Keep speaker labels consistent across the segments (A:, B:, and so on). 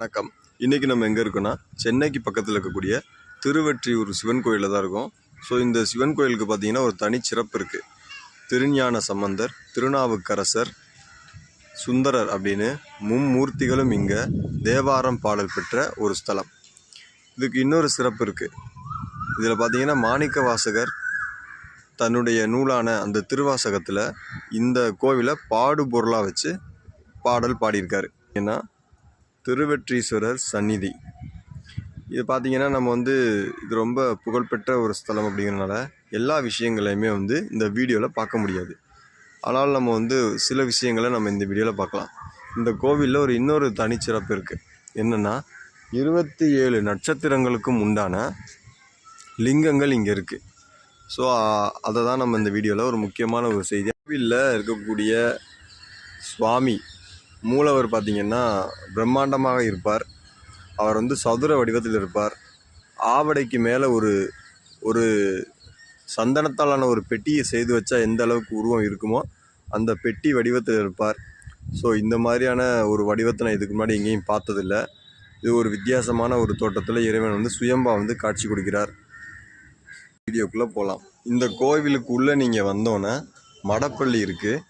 A: வணக்கம். இன்றைக்கி நம்ம எங்கே இருக்கோன்னா சென்னைக்கு பக்கத்தில் இருக்கக்கூடிய திருவெற்றியூர் சிவன் கோயிலில் தான் இருக்கோம். ஸோ இந்த சிவன் கோயிலுக்கு பார்த்தீங்கன்னா ஒரு தனி சிறப்பு இருக்குது திருஞான சம்பந்தர் திருநாவுக்கரசர் சுந்தரர் அப்படின்னு மும்மூர்த்திகளும் இங்கே தேவாரம் பாடல் பெற்ற ஒரு ஸ்தலம். இதுக்கு இன்னொரு சிறப்பு இருக்குது இதில் பார்த்தீங்கன்னா மாணிக்க வாசகர் தன்னுடைய நூலான அந்த திருவாசகத்தில் இந்த கோவிலை பாடுபொருளாக வச்சு பாடல் பாடியிருக்காரு. ஏன்னா திருவெற்றீஸ்வரர் சந்நிதி. இது பார்த்திங்கன்னா நம்ம வந்து இது ரொம்ப புகழ்பெற்ற ஒரு ஸ்தலம் அப்படிங்கிறனால எல்லா விஷயங்களையுமே வந்து இந்த வீடியோவில் பார்க்க முடியாது. ஆனால் நம்ம வந்து சில விஷயங்களை நம்ம இந்த வீடியோவில் பார்க்கலாம். இந்த கோவிலில் ஒரு இன்னொரு தனிச்சிறப்பு இருக்குது என்னென்னா இருபத்தி ஏழு நட்சத்திரங்களுக்கும் உண்டான லிங்கங்கள் இங்கே இருக்குது ஸோ அதை தான் நம்ம இந்த வீடியோவில் ஒரு முக்கியமான ஒரு செய்தி. கோவிலில் இருக்கக்கூடிய சுவாமி மூலவர் பார்த்திங்கன்னா பிரம்மாண்டமாக இருப்பார். அவர் வந்து சதுர வடிவத்தில் இருப்பார். ஆவடைக்கு மேலே ஒரு ஒரு சந்தனத்தாலான ஒரு பெட்டியை செய்து வச்சா எந்த அளவுக்கு உருவம் இருக்குமோ அந்த பெட்டி வடிவத்தில் இருப்பார். ஸோ இந்த மாதிரியான ஒரு வடிவத்தை நான் இதுக்கு முன்னாடி எங்கேயும் பார்த்ததில்ல. இது ஒரு வித்தியாசமான ஒரு தோட்டத்தில் இறைவன் வந்து சுயம்பா வந்து காட்சி கொடுக்கிறார். வீடியோக்குள்ளே போகலாம் இந்த கோவிலுக்கு உள்ளே நீங்கள் வந்தோன்னே மடப்பள்ளி இருக்குது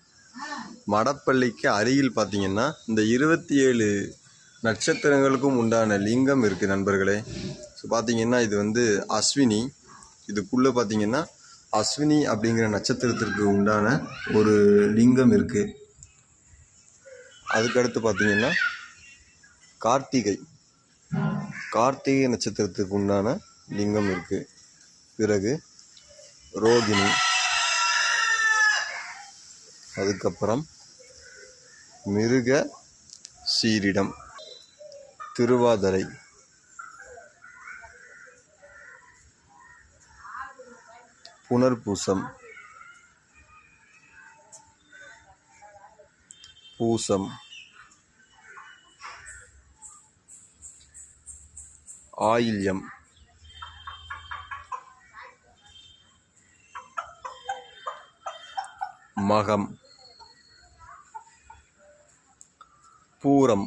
A: மடப்பள்ளிக்கு அருகில் பார்த்தீங்கன்னா இந்த இருபத்தி ஏழு நட்சத்திரங்களுக்கும் உண்டான லிங்கம் இருக்குது நண்பர்களே. ஸோ பார்த்தீங்கன்னா இது வந்து அஸ்வினி. இதுக்குள்ளே பார்த்தீங்கன்னா அஸ்வினி அப்படிங்கிற நட்சத்திரத்திற்கு உண்டான ஒரு லிங்கம் இருக்குது அதுக்கடுத்து பார்த்தீங்கன்னா கார்த்திகை. கார்த்திகை நட்சத்திரத்துக்கு உண்டான லிங்கம் இருக்குது பிறகு ரோகிணி. அதுக்கப்புறம் மிருக சீரிடம். திருவாதிரை. புனர்பூசம். பூசம். ஆயில்யம். மகம். பூரம்.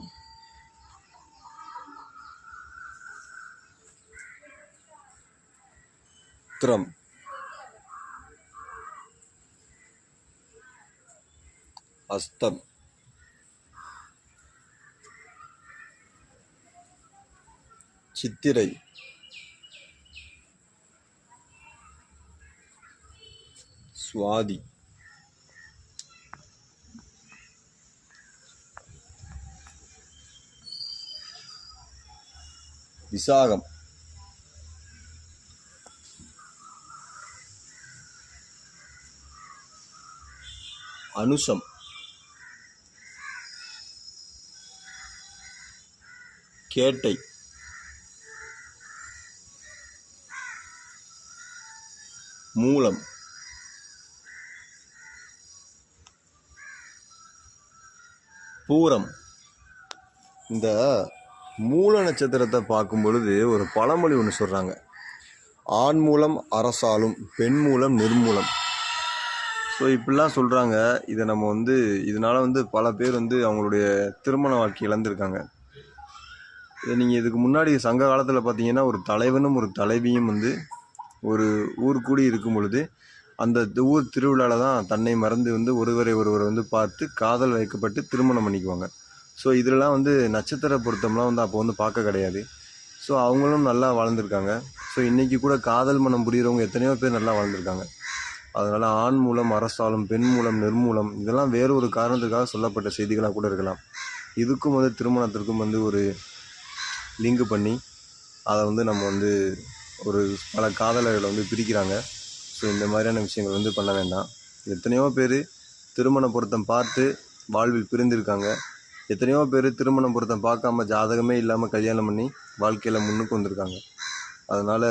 A: உத்திரம் அஸ்தம். சித்திரை. சுவாதி. விசாகம். அனுஷம். கேட்டை. மூலம். பூரம். இந்த மூல நட்சத்திரத்தை பார்க்கும் பொழுது ஒரு பழமொழி ஒன்று சொல்கிறாங்க ஆண் மூலம் அரசாலும் பெண் மூலம் நிர்மூலம். ஸோ இப்படிலாம் சொல்கிறாங்க இதை நம்ம வந்து இதனால் வந்து பல பேர் வந்து அவங்களுடைய திருமண வாழ்க்கை இழந்திருக்காங்க. இதை நீங்கள் இதுக்கு முன்னாடி சங்க காலத்தில் பார்த்தீங்கன்னா ஒரு தலைவனும் ஒரு தலைவியும் வந்து ஒரு ஊர் கூடி இருக்கும் பொழுது அந்த ஊர் திருவிழாவில் தான் தன்னை மறந்து வந்து ஒருவரை ஒருவர் வந்து பார்த்து காதல் வைக்கப்பட்டு திருமணம் பண்ணிக்குவாங்க. ஸோ இதிலலாம் வந்து நட்சத்திர பொருத்தம்லாம் வந்து அப்போ வந்து பார்க்க கிடையாது. ஸோ அவங்களும் நல்லா வாழ்ந்திருக்காங்க. ஸோ இன்றைக்கி கூட காதல் மனம் புரிகிறவங்க எத்தனையோ பேர் நல்லா வாழ்ந்திருக்காங்க. அதனால் ஆண் மூலம் அரசாலும் பெண் மூலம் நிர்மூலம் இதெல்லாம் வேறு ஒரு காரணத்துக்காக சொல்லப்பட்ட செய்திகளாக கூட இருக்கலாம். இதுக்கும் வந்து திருமணத்திற்கும் வந்து ஒரு லிங்க் பண்ணி அதை வந்து நம்ம வந்து ஒரு பல காதலர்களை வந்து பிரிக்கிறாங்க. ஸோ இந்த மாதிரியான விஷயங்கள் வந்து பண்ண வேண்டாம். எத்தனையோ பேர் திருமண பொருத்தம் பார்த்து வாழ்வில் பிரிந்திருக்காங்க. எத்தனையோ பேர் திருமணம் பொருத்தம் பார்க்காம ஜாதகமே இல்லாமல் கல்யாணம் பண்ணி வாழ்க்கையில் முன்னுக்கு வந்திருக்காங்க. அதனால்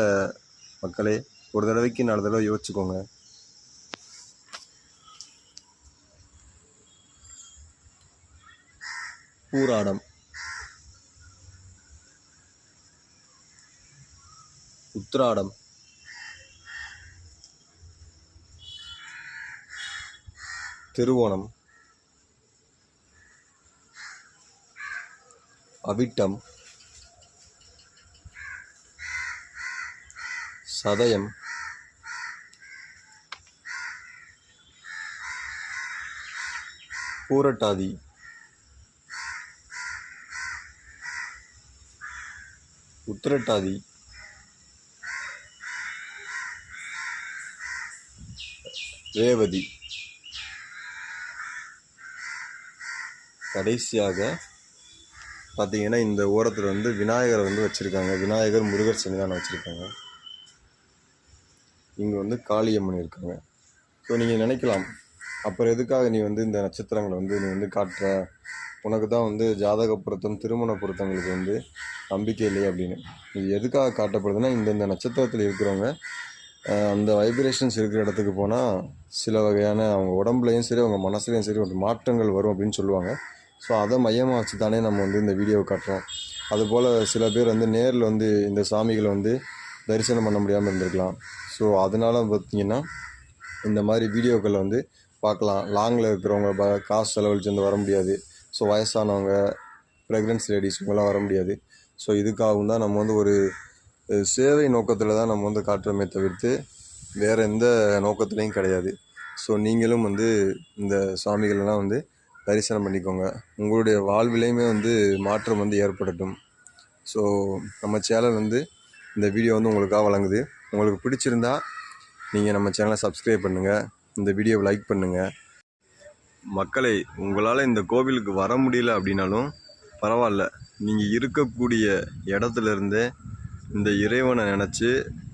A: மக்களே ஒரு தடவைக்கு நாலு தடவை யோசிச்சுக்கோங்க. பூராடம். உத்ராடம் திருவோணம். அவிட்டம் சதயம் பூரட்டாதி உத்திரட்டாதி ரேவதி. கடைசியாக பார்த்தீங்கன்னா இந்த ஓரத்தில் வந்து விநாயகரை வந்து வச்சுருக்காங்க. விநாயகர் முருகர் சன்னிதானம் வச்சுருக்காங்க. இங்கே வந்து காளியம்மன் இருக்காங்க. ஸோ நீங்கள் நினைக்கலாம். அப்புறம் எதுக்காக நீ வந்து இந்த நட்சத்திரங்களை வந்து நீ வந்து காட்டுற? உனக்கு தான் வந்து ஜாதக பொருத்தம் திருமண பொருத்தங்களுக்கு வந்து நம்பிக்கை இல்லையே அப்படின்னு. இது எதுக்காக காட்டப்படுதுன்னா இந்தந்த நட்சத்திரத்தில் இருக்கிறவங்க அந்த வைப்ரேஷன்ஸ் இருக்கிற இடத்துக்கு போனால் சில வகையான அவங்க உடம்புலையும் சரி அவங்க மனசுலையும் சரி ஒரு மாற்றங்கள் வரும் அப்படின்னு சொல்லுவாங்க. ஸோ அதை மையமாக வச்சு தானே நம்ம வந்து இந்த வீடியோவை காட்டுறோம். அதுபோல் சில பேர் வந்து நேரில் வந்து இந்த சாமிகளை வந்து தரிசனம் பண்ண முடியாமல் இருந்திருக்கலாம். ஸோ அதனால் பார்த்தீங்கன்னா இந்த மாதிரி வீடியோக்களை வந்து பார்க்கலாம். லாங்கில் இருக்கிறவங்க ப காசு செலவழிச்சு வந்து வர முடியாது. ஸோ வயசானவங்க ப்ரெக்னென்சி லேடிஸ் இவங்கெல்லாம் வர முடியாது. ஸோ இதுக்காகவும் தான் நம்ம வந்து ஒரு சேவை நோக்கத்தில் தான் நம்ம வந்து காட்டுறோமே தவிர்த்து வேறு எந்த நோக்கத்துலேயும் கிடையாது. ஸோ நீங்களும் வந்து இந்த சாமிகளெல்லாம் வந்து தரிசனம் பண்ணிக்கோங்க. உங்களுடைய வாழ்விலையுமே வந்து மாற்றம் வந்து ஏற்படட்டும். ஸோ நம்ம சேனல் வந்து இந்த வீடியோ வந்து உங்களுக்காக வழங்குது. உங்களுக்கு பிடிச்சிருந்தா நீங்கள் நம்ம சேனலை சப்ஸ்கிரைப் பண்ணுங்கள் இந்த வீடியோவை லைக் பண்ணுங்கள் மக்களை உங்களால் இந்த கோவிலுக்கு வர முடியல அப்படின்னாலும் பரவாயில்ல. நீங்கள் இருக்கக்கூடிய இடத்துலருந்தே இந்த இறைவனை நினச்சி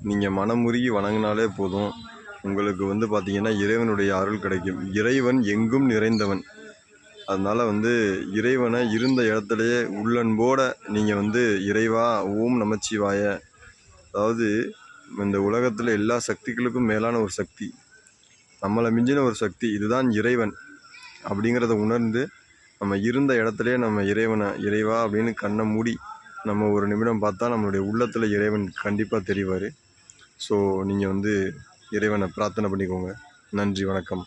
A: நீங்கள் மனமுருகி வணங்கினாலே போதும். உங்களுக்கு வந்து பார்த்திங்கன்னா இறைவனுடைய அருள் கிடைக்கும். இறைவன் எங்கும் நிறைந்தவன். அதனால் வந்து இறைவனை இருந்த இடத்துலையே உள்ளன்போடு நீங்கள் வந்து இறைவா ஓம் நமச்சிவாய. அதாவது இந்த உலகத்தில் எல்லா சக்திகளுக்கும் மேலான ஒரு சக்தி. நம்மளை மிஞ்சின ஒரு சக்தி இதுதான் இறைவன். அப்படிங்கிறத உணர்ந்து நம்ம இருந்த இடத்துலையே நம்ம இறைவனை இறைவா அப்படின்னு கண்ணை மூடி நம்ம ஒரு நிமிடம் பார்த்தா நம்மளுடைய உள்ளத்தில் இறைவன் கண்டிப்பாக தெரிவார். ஸோ நீங்கள் வந்து இறைவனை பிரார்த்தனை பண்ணிக்கோங்க. நன்றி வணக்கம்.